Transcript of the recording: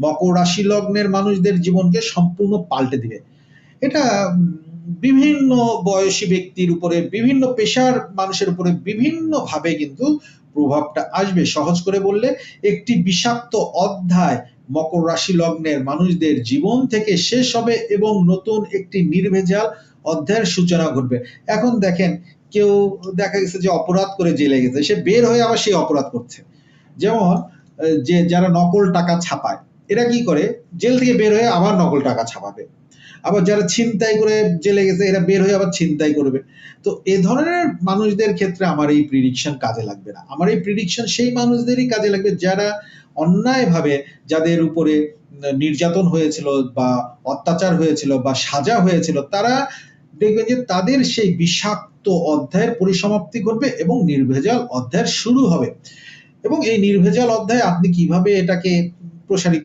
মকর রাশি লগ্নের মানুষদের জীবনকে সম্পূর্ণ পাল্টে দিবে। এটা বিভিন্ন বয়সী ব্যক্তির উপরে, বিভিন্ন পেশার মানুষের উপরে বিভিন্ন ভাবে কিন্তু প্রভাবটা আসবে। সহজ করে বললে, একটি বিষাক্ত অধ্যায় মকর রাশি লগ্নের মানুষদের জীবন থেকে শেষ হবে এবং নতুন একটি নির্ভেজাল অধ্যায়ের সূচনা ঘটবে। এখন দেখেন, কেউ দেখা গেছে যে অপরাধ করে জেলে গেছে। সে বের হয়ে আবার সেই অপরাধ করছে। যেমন যে যারা নকল টাকা ছাপায় এরা কি করে? জেল থেকে বের হয়ে আবার নকল টাকা ছাপাবে। আবার যারা ছিনতাই করে জেলে গেছে, এরা বের হয়ে আবার ছিনতাই করবে। তো এ ধরনের মানুষদের ক্ষেত্রে আমার এই প্রিডিকশন কাজে লাগবে না। আমার এই প্রিডিকশন সেই মানুষদেরই কাজে লাগবে যারা অন্যায়ভাবে যাদের উপরে নির্যাতন হয়েছিল বা অত্যাচার হয়েছিল বা সাজা হয়েছিল, তারা দেখবেন যে তাদের সেই বিষাক্ত অধ্যায়ের পরিসমাপ্তি ঘটবে এবং নির্ভেজাল অধ্যায়ের শুরু হবে। এবং এই নির্ভেজাল অধ্যায় আপনি কীভাবে এটাকে প্রসারিত